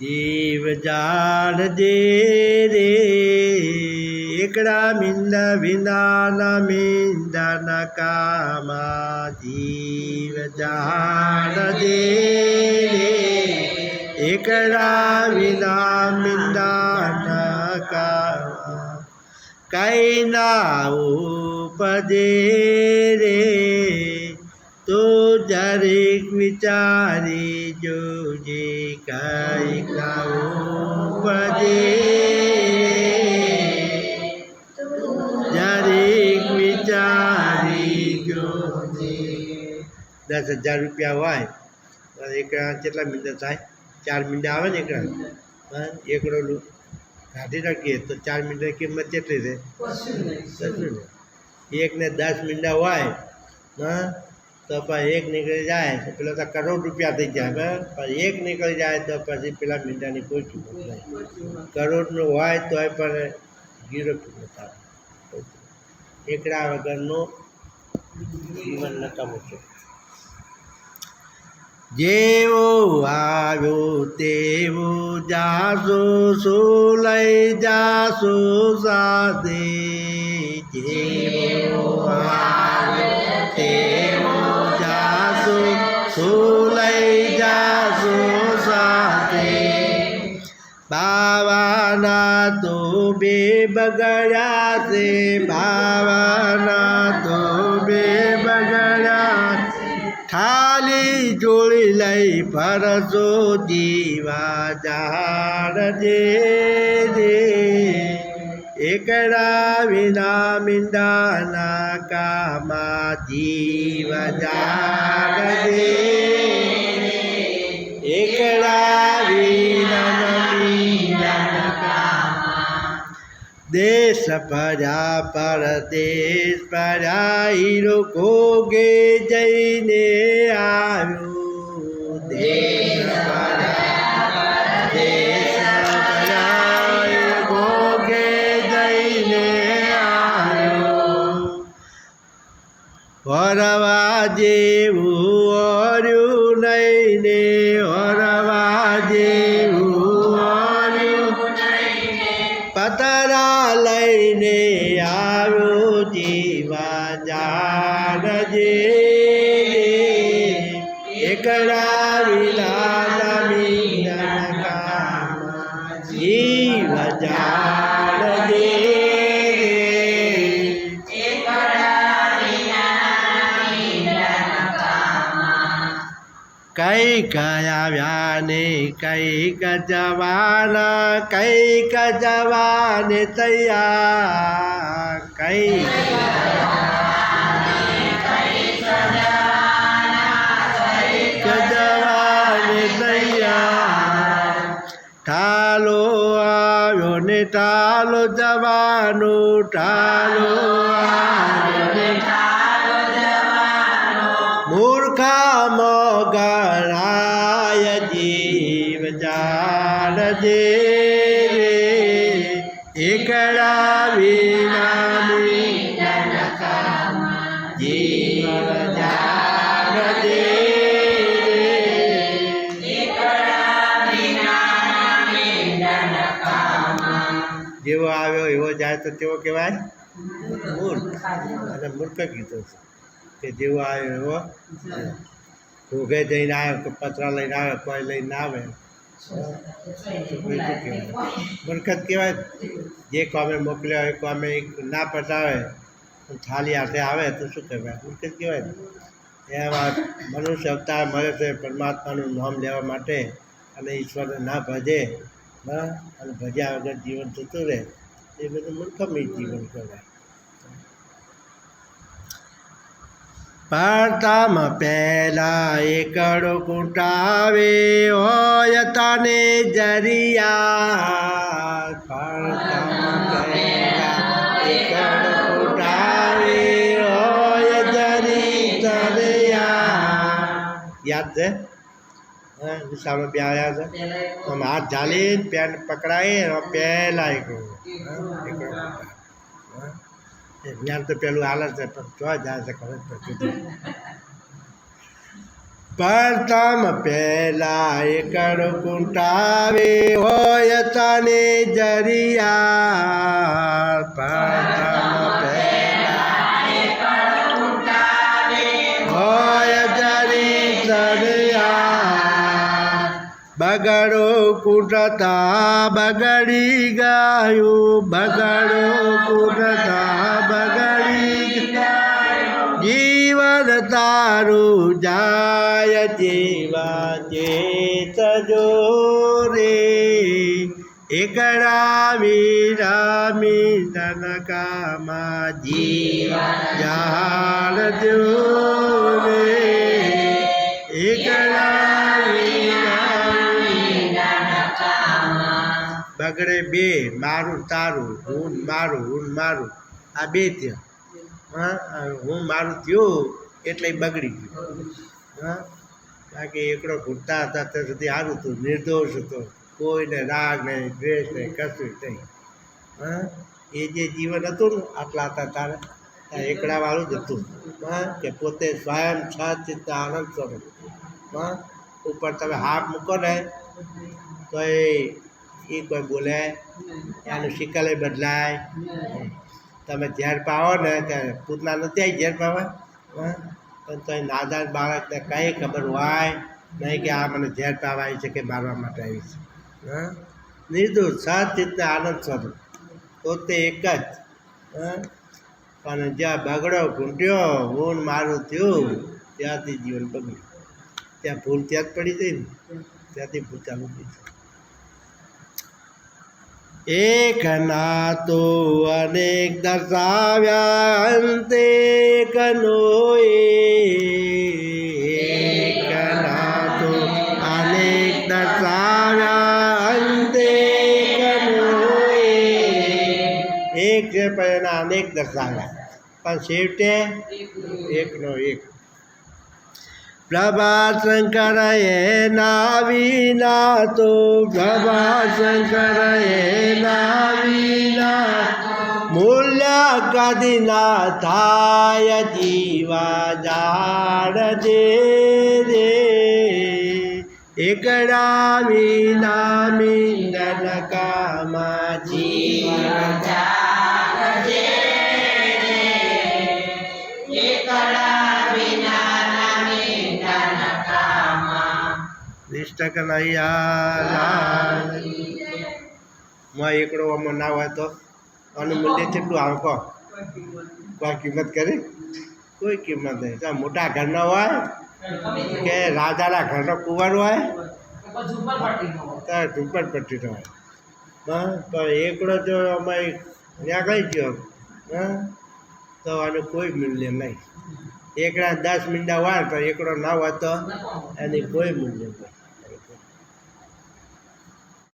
જીવ જાણજે રે. એકડા મીંડ વિનાના મીંડાના કામા જીવ જાણજે રે. એકડા વિના મીંડાના કામા કઈ ના ઉપજે રે. દરેક વિચારી જોજે કઈ ના ઉપજે દરેક વિચારી જોજે દસ હજાર રૂપિયા હોય તો એકડા કેટલા મિનિટ થાય? ચાર મિનિટ આવે ને એકડા? એકડો કાઢી નાખીએ તો ચાર મિનિટ કિંમત કેટલી રહે? કશું નહીં એકને દસ મીંડા હોય હા તો પછી એક નીકળી જાય તો પેલો તો કરોડ રૂપિયા થઈ જાય બરાબર પણ એક નીકળી જાય તો પછી પેલા મીંડાની કોઈ કિંમત નહીં કરોડનું હોય તોય પણ જીરો કિંમત આવે એકડા વગરનું જીવન નકામું છે જેવો આવ્યો તેવો જાસો શું લઈ જાસો સાથે જેવો આવ્યો તેવો બાવાના તો બે બગડ્યા છે ભાવના તો બે બગડ્યા ખાલી જોડી લઈ ફરજો જીવા ઝાડ જે રે એકડા વિના મીંડાના કામા જાડ દે એકડા દેશ ભર્યા પરદેશ ભર્યા હીરો ઘોગે જઈને આવ્યો. દેશ હરવા જેવું ઓર્યું નહીં ને લઈને આવ્યો જીવા જાણ જે એકડા વિલા મીનન કામા જીવ જાણ કઈ કયા ને કઈ જવાના કઈ જવાને તૈયાર, કઈ ઠાલો આવ્યો ને ઠાલો જવાનું, ઠાલો મૂર્ખા ગણાય જીવ જાણ જે રે એકડા વિના જીવ જાણ જે જેવો આવ્યો એવો જાય તો તેવો કહેવાય મૂર્ખ અને મૂર્ખ કીધું છે કે જેવો આવ્યો એવો ભોગે જઈને આવ્યો કે પતરા લઈને આવે કોઈ લઈને આવે. બરકત કહેવાય. જે કોમે મોકલ્યા હોય, કોમે ના પતાવે થાળી હાથે આવે, તો શું કહેવાય? બરકત કહેવાય એવા મનુષ્ય અવતાર મળે છે પરમાત્માનું નામ લેવા માટે અને ઈશ્વરને ના ભજે હા અને ભજ્યા વગર જીવન જતું રહે. એ બધું મૂર્ખમય જીવન કહેવાય. પડતામાં પહેલા એકડો કૂટાવે હોય તને જરિયા. પડતામાં પહેલા એકડો કૂટાવે હોય જરી તરિયા યાદ છે? સામે બે છે. આમ હાથ ઝાલી પેન પકડાય પહેલા એકડો. એકડો કૂટાવે. હા એ જ્ઞાન તો પેલું હાલે છે, પણ જો જાય છે ખબર પડતી. પ્રથમ પહેલા એકડ કુંટાવે હોય તને જરિયા પ્રથમ બગડો કૂટતા બગડી ગયું, બગડો કૂટતા બગડી જીવન તારું જાય જેવા ચેતજો રે. એકડા વીરામી તનકામાં જીવન જાણજો રે. બગડે બે, મારું, તારું, હું, મારું હું, મારું. આ બે થયા. હા હું, મારું થયું એટલે બગડી ગયું. હા, બાકી એકડો ઘૂંટતા હતા, ત્યાં સુધી સારું હતું, નિર્દોષ હતો. કોઈને રાગ નહીં, દ્વેષ નહીં, કશું નહીં. હા, એ જે જીવન હતું ને, આટલા હતા તારે એકડાવાળું જ હતું. હા, કે પોતે સ્વયં સચિત આનંદ સ્વરૂપ. હા, ઉપર તમે હાથ મૂકો ને, તો એ એ કોઈ બોલે, એનું શિકલે બદલાય. તમે ઝેર પાવો ને કે પૂતના નથી ઝેર પાવા? પણ તો નાદાન બાળકને કંઈ ખબર હોય નહીં કે આ મને ઝેર પાવા આવી છે કે મારવા માટે આવી છે. હા? નિર્દોષ સચિતને આનંદ સ્વરૂપ. પોતે એક જ. પણ જ્યાં બગડો, ઘૂંટ્યો હું મારું થયું, ત્યાંથી જીવન બગડ્યું. ત્યાં ભૂલ ત્યાં જ પડી જઈ ને. ત્યાંથી ભૂલ ચાલુ થઈ. છે એક નાતો અનેક દર્શાવ્યા અંતે કનો એક નાતો અનેક દર્શાવ્યા અંતે કનો એક છે પણ એના અનેક દર્શાવ્યા. પણ છેવટે એકનો એક. પ્રભા શંકર એના વિના તો પ્રભા શંકર એના વિના મૂલ્ય કદી ના થાય જીવા જાડ દે એકડા વિના મિંદન કામા જીવા નિષ્ઠ કનૈયા માં એકડો આમાં ના હોય તો? આનું મૂલ્ય કેટલું આવે? કહો કોઈ કિંમત કરી? કોઈ કિંમત નહીં. તો મોટા ઘરના હોય કે રાજાના ઘરનો કુંવર હોય? તો ઝુંપડપટ્ટીનો હોય. હા, તો એકડો જો અમે ત્યાં ગઈ ગયો. હા, તો આનું કોઈ મૂલ્ય નહીં. એકડા દસ મીંડા હોય તો એકડો ના હોય તો એની કોઈ મૂલ્ય નહીં.